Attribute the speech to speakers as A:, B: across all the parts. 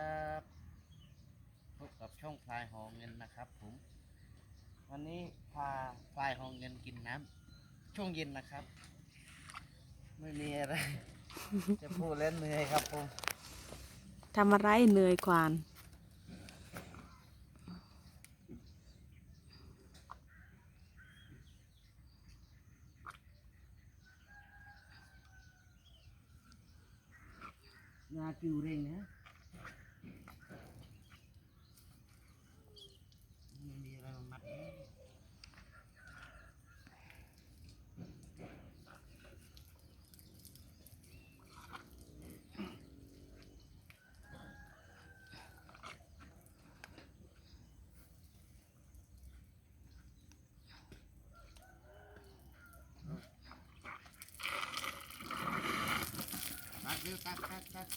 A: ครับพบกับช่องพลายหอเงินนะครับผม วันนี้พาพลายหอเงินกินน้ำช่วงเย็นนะครับ ไม่มีอะไร จะพูดเล่นเหนื่อยครับผม
B: ทำอะไรเหนื่อยควาน
A: งากิวเร่งนะไม่มีอะไรมามัด ตัดตัดตัด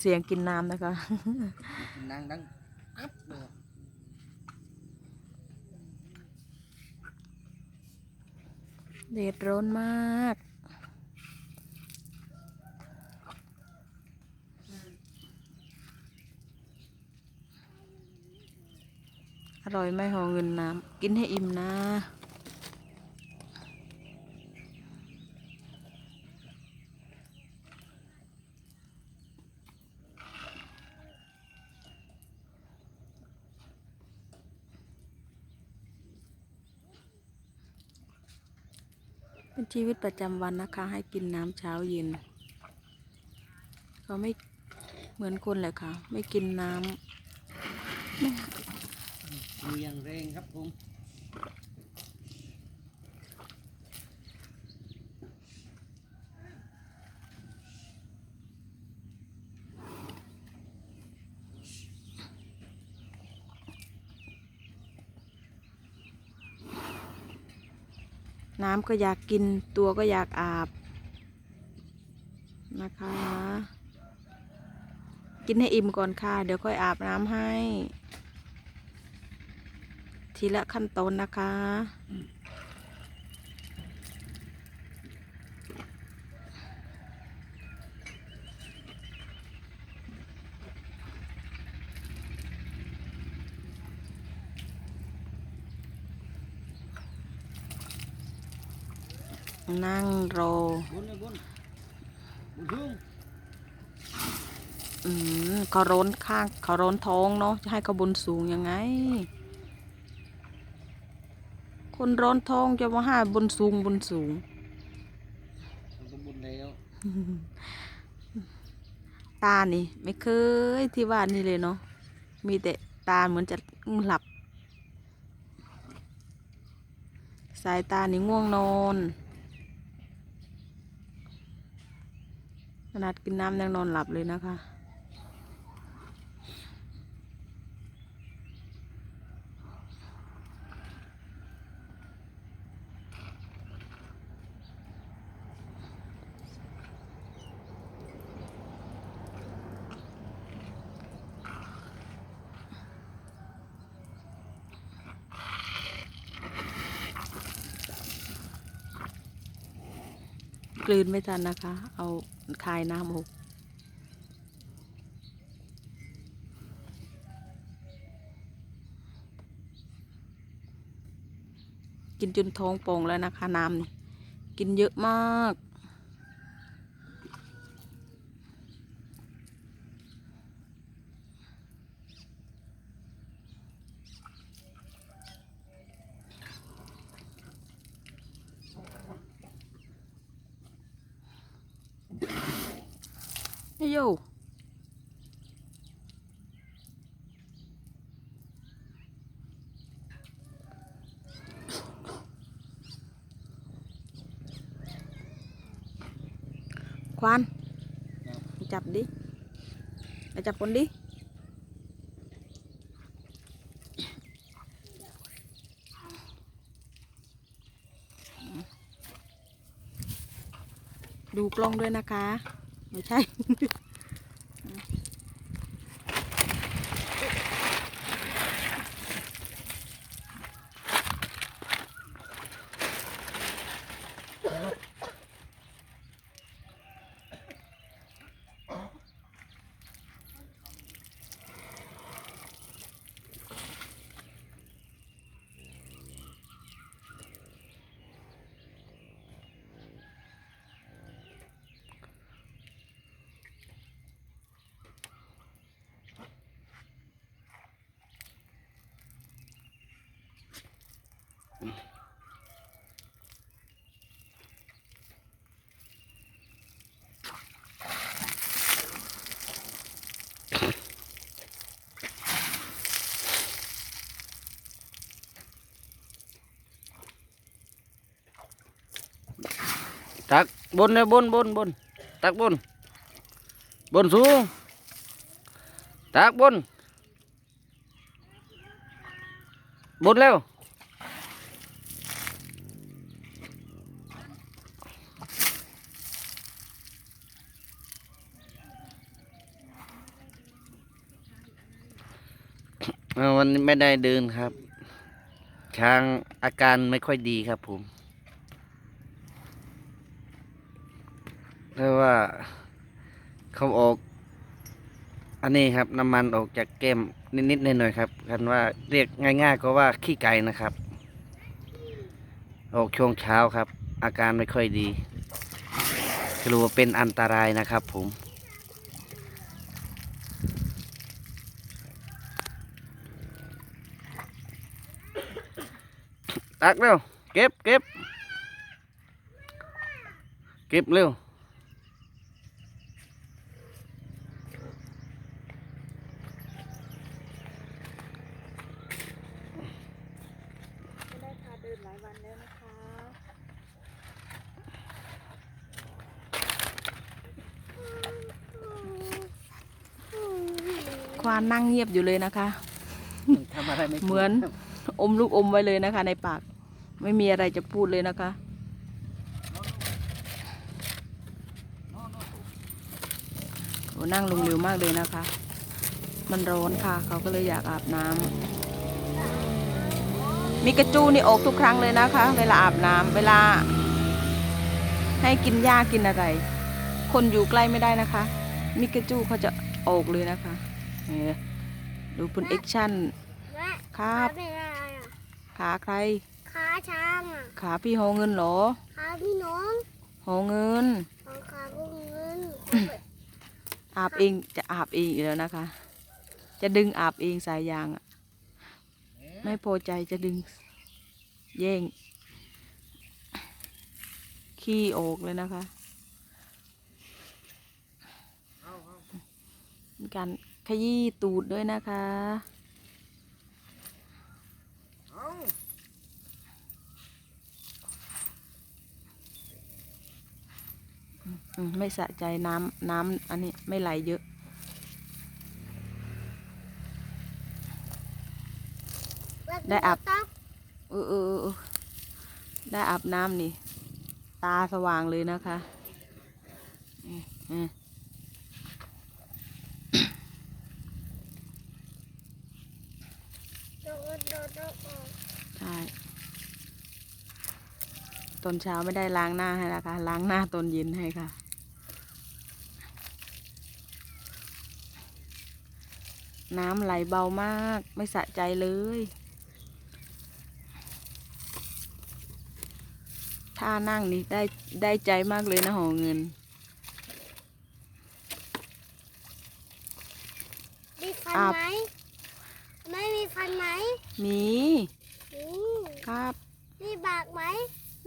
B: เสียงกินน้ำนะคะ
A: นางดังกึ๊บเลย
B: เดือดร้อนมาก อร่อยไหม่หอเงินน้ำ กินให้อิ่มนะ เป็นชีวิตประจำวันนะคะ ให้กินน้ำเช้าเย็นเขาไม่เหมือนคนเลยค่ะ ไม่กินน้
A: ดูอย่างเร่งครับผม
B: น้ำก็อยากกินตัวก็อยากอาบนะคะ กินให้อิ่มก่อนค่ะ เดี๋ยวค่อยอาบน้ำให้ ทีละขั้นตอนนะคะ นั่งรอ
A: บุญเลยบุญบุญทุ่ง
B: อืมเขาร้นข้างเขาร้นท้องเนาะจะให้เขาบนสูงยังไง คนร้อนท้องจะมาให้บนสูงบนสูง
A: มันก็บุญแล้ว
B: ตานี่ ไม่เคยที่ว่านี่เลยเนาะมีแต่ตาเหมือนจะหลับ สายตานี่ง่วงนอน ขนาดกินน้ำยังนอนหลับเลยนะคะ กลืนไม่ทันนะคะ เอาคายน้ำออกกินจนท้องโป่งแล้วนะคะน้ำนี่กินเยอะมาก โยควานจับดิไปจับคนดิดูกล้องด้วยนะคะ ไม่ใช่
C: ตัก บนเลยบนบนบนตักบน บนสูงตักบน บนเร็ววันนี้ไม่ได้เดินครับ ช้างอาการไม่ค่อยดีครับผม เราะว่าเขาออก อันนี้ครับน้ำมันออกจากแก้มนิดๆหน่อยๆครับกันว่าเรียกง่าย ๆ ก็ว่าขี้ไก่นะครับ ออกช่วงเช้าครับ อาการไม่ค่อยดีกลัวเป็นอันตรายนะครับผมตักเร็วเก็บเก็บเก็บเร็ว
B: ไม่ได้พาเดินหลายวันแล้วนะคะ ควานนั่งเงียบอยู่เลยนะคะ
C: ทำอะไรไม่ถูก
B: เหมือนอมลูกอมไว้เลยนะคะ ในปาก ไม่มีอะไรจะพูดเลยนะคะ โอ้นั่งลงเร็วมากเลยนะคะ มันร้อนค่ะ เขาก็เลยอยากอาบน้ำมีกระจูนี่ออกทุกครั้งเลยนะคะ เวลาอาบน้ำเวลา ให้กินหญ้ากินอะไร คนอยู่ใกล้ไม่ได้นะคะ มิกาจูเขาจะออกเลยนะคะเนี่ย ดูเป็นแอคชั่น
D: แม่
B: ครับ
D: ขาเป็นอะไรอะ
B: ขาใคร
D: ขาช้างอะ
B: ขาพี่หอเงินเหรอ
D: ขาพี่น้อง
B: หอเงิน
D: ของขาพวกเงิน
B: อาบเองจะอาบเองอีกแล้วนะคะ จะดึงอาบเองสายยางอะไม่พอใจจะดึงแย่งขี้ออกเลยนะคะมี การขยี้ตูดด้วยนะคะ ไม่สะใจน้ำน้ำอันนี้ไม่ไหลเยอะได้อาบออเออเออเออได้อาบน้ำนี่ ตาสว่างเลยนะคะอืมอืม
D: โดดโดดโดดโดด
B: ใช่ ตอนเช้าไม่ได้ล้างหน้าให้นะคะ ล้างหน้าตอนเย็นให้ค่ะ น้ำไหลเบามากไม่สะใจเลย ท่านั่งนี่ได้ได้ใจมากเลยนะหอเงิน
D: มีฟัน
B: อาบ
D: ไหม ไม่มีฟันไหม
B: มี
D: อืม
B: ครับ
D: มีบากไหม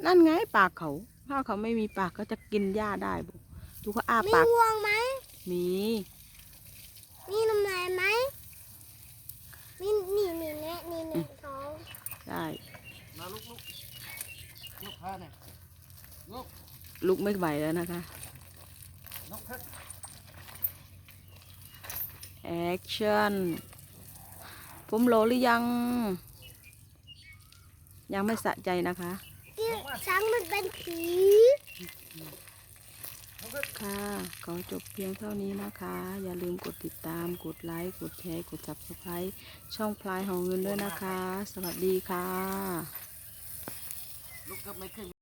B: นั่นไงปากเขา ถ้าเขาไม่มีปากก็จะกินหญ้าได้บุดูเขาอา
D: มี
B: ปาก
D: งวงไหม
B: มี
D: มีน้ำลายไหมมีนี่นี่เนี่ยนี่หนึ่งสอง
B: ได้
C: มาลุกลุกลุกขาเนี่ยลุก
B: ลุกไม่ไหวแล้วนะคะ
C: ลุกขึ้น
B: แอคชั่น ผมโหลหรือยัง ยังไม่สะใจนะคะ
D: ที่ ช้างมันเป็นผี
B: ค่ะ ขอจบเพียงเท่านี้นะคะ อย่าลืมกดติดตาม กดไลค์ กดแชร์ กด subscribe ช่องพลายหอเงินด้วยนะคะ สวัสดีค่ะ
C: ลูกก็ไม่ขึ้น